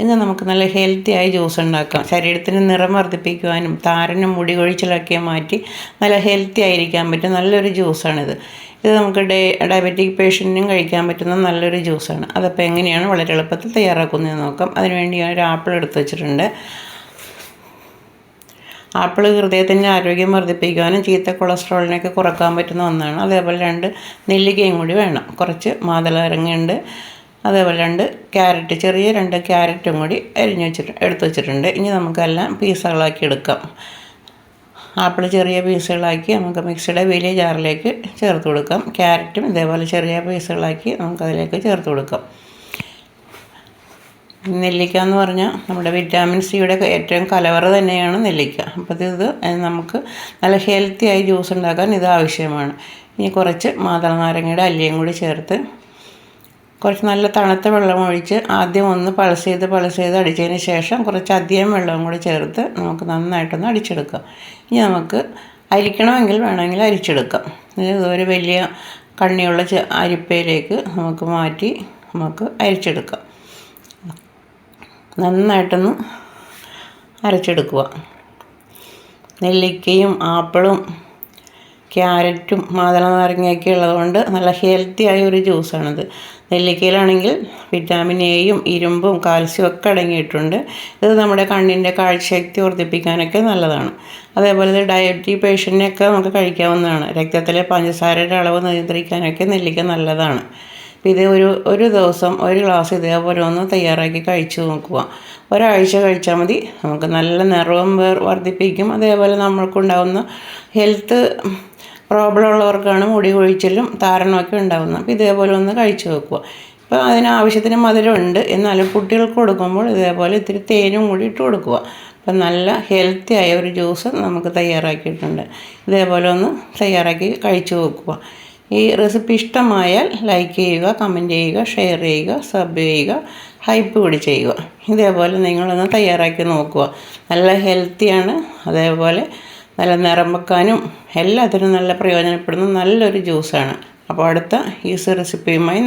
ഇന്ന് നമുക്ക് നല്ല ഹെൽത്തി ആയി ജ്യൂസ് ഉണ്ടാക്കാം. ശരീരത്തിന് നിറം വർദ്ധിപ്പിക്കുവാനും താരനും മുടി കൊഴിച്ചിലൊക്കെ മാറ്റി നല്ല ഹെൽത്തി ആയിരിക്കാൻ പറ്റും നല്ലൊരു ജ്യൂസാണിത് ഇത് നമുക്ക് ഡേ ഡയബറ്റിക് പേഷ്യന്റിനും കഴിക്കാൻ പറ്റുന്ന നല്ലൊരു ജ്യൂസാണ് അതപ്പോൾ എങ്ങനെയാണ് വളരെ എളുപ്പത്തിൽ തയ്യാറാക്കുന്നതെന്ന് നോക്കാം. അതിനുവേണ്ടി ഞാൻ ഒരു ആപ്പിൾ എടുത്ത് വെച്ചിട്ടുണ്ട്. ആപ്പിൾ ഹൃദയത്തിന്റെ ആരോഗ്യം വർദ്ധിപ്പിക്കുവാനും ചീത്ത കൊളസ്ട്രോളിനെയൊക്കെ കുറയ്ക്കാൻ പറ്റുന്ന ഒന്നാണ്. അതേപോലെ രണ്ട് നെല്ലിക്കയും കൂടി വേണം. കുറച്ച് മാതളരങ്ങയുണ്ട് അതേപോലെ രണ്ട് ക്യാരറ്റ് ചെറിയ രണ്ട് ക്യാരറ്റും കൂടി അരിഞ്ഞ് വെച്ചിട്ട് എടുത്തു വെച്ചിട്ടുണ്ട്. ഇനി നമുക്കെല്ലാം പീസുകളാക്കി എടുക്കാം. ആപ്പിൾ ചെറിയ പീസുകളാക്കി നമുക്ക് മിക്സിയുടെ വലിയ ജാറിലേക്ക് ചേർത്ത് കൊടുക്കാം. ക്യാരറ്റും ഇതേപോലെ ചെറിയ പീസുകളാക്കി നമുക്കതിലേക്ക് ചേർത്ത് കൊടുക്കാം. നെല്ലിക്ക എന്ന് പറഞ്ഞാൽ നമ്മുടെ വിറ്റാമിൻ സിയുടെ ഏറ്റവും കലവറ തന്നെയാണ് നെല്ലിക്ക. അപ്പോൾ ഇത് നമുക്ക് നല്ല ഹെൽത്തി ആയി ജ്യൂസ് ഉണ്ടാക്കാൻ ഇത് ആവശ്യമാണ്. ഇനി കുറച്ച് മാതള നാരങ്ങയുടെ അല്ലിയും കൂടി ചേർത്ത് കുറച്ച് നല്ല തണുത്ത വെള്ളം ഒഴിച്ച് ആദ്യം ഒന്ന് പൾസ് ചെയ്ത് പൾസ് ചെയ്ത് അടിച്ചതിന് ശേഷം കുറച്ച് അധികം വെള്ളവും കൂടി ചേർത്ത് നമുക്ക് നന്നായിട്ടൊന്ന് അടിച്ചെടുക്കാം. ഇനി നമുക്ക് അരിക്കണമെങ്കിൽ വേണമെങ്കിൽ അരിച്ചെടുക്കാം. ഇതൊരു വലിയ കണ്ണിയുള്ള അരിപ്പയിലേക്ക് നമുക്ക് മാറ്റി നമുക്ക് അരിച്ചെടുക്കാം. നന്നായിട്ടൊന്ന് അരച്ചെടുക്കുക. നെല്ലിക്കയും ആപ്പിളും ക്യാരറ്റും മാതള നാരങ്ങയൊക്കെ ഉള്ളതുകൊണ്ട് നല്ല ഹെൽത്തി ആയ ഒരു ജ്യൂസാണിത്. നെല്ലിക്കയിലാണെങ്കിൽ വിറ്റാമിൻ എയും ഇരുമ്പും കാൽസ്യവും ഒക്കെ അടങ്ങിയിട്ടുണ്ട്. ഇത് നമ്മുടെ കണ്ണിന്റെ കാഴ്ചശക്തി വർദ്ധിപ്പിക്കാനൊക്കെ നല്ലതാണ്. അതേപോലെ ഡയബറ്റി പേഷ്യന്റിനൊക്കെ നമുക്ക് കഴിക്കാവുന്നതാണ്. രക്തത്തിലെ പഞ്ചസാരയുടെ അളവ് നിയന്ത്രിക്കാനൊക്കെ നെല്ലിക്ക നല്ലതാണ്. ഇത് ഒരു ഒരു ദിവസം ഒരു ഗ്ലാസ് ഇതേപോലെ ഒന്ന് തയ്യാറാക്കി കഴിച്ചു നോക്കുക. ഒരാഴ്ച കഴിച്ചാൽ മതി. നമുക്ക് നല്ല നിറവും വർദ്ധിപ്പിക്കും. അതേപോലെ നമ്മൾക്കുണ്ടാകുന്ന ഹെൽത്ത് പ്രോബ്ലം ഉള്ളവർക്കാണ് മുടി കൊഴിച്ചിലും താരണമൊക്കെ ഉണ്ടാകുന്നത് അപ്പോൾ ഇതേപോലെ ഒന്ന് കഴിച്ചു നോക്കുക. ഇപ്പോൾ അതിനാവശ്യത്തിന് മധുരമുണ്ട്. എന്നാലും കുട്ടികൾക്ക് കൊടുക്കുമ്പോൾ ഇതേപോലെ ഇത്തിരി തേനും കൂടി ഇട്ട് കൊടുക്കുക. അപ്പം നല്ല ഹെൽത്തി ആയ ഒരു ജ്യൂസ് നമുക്ക് തയ്യാറാക്കിയിട്ടുണ്ട്. ഇതേപോലെ ഒന്ന് തയ്യാറാക്കി കഴിച്ചു നോക്കുക. ഈ റെസിപ്പി ഇഷ്ടമായാൽ ലൈക്ക് ചെയ്യുക കമന്റ് ചെയ്യുക ഷെയർ ചെയ്യുക സബ് ചെയ്യുക ഹൈപ്പ് കൂടി ചെയ്യുക ഇതേപോലെ നിങ്ങളൊന്ന് തയ്യാറാക്കി നോക്കുക. നല്ല ഹെൽത്തിയാണ് അതേപോലെ നല്ല നിറം വെക്കാനും എല്ലാത്തിനും നല്ല പ്രയോജനപ്പെടുന്ന നല്ലൊരു ജ്യൂസാണ് അപ്പോൾ അടുത്ത ഈസി റെസിപ്പിയുമായി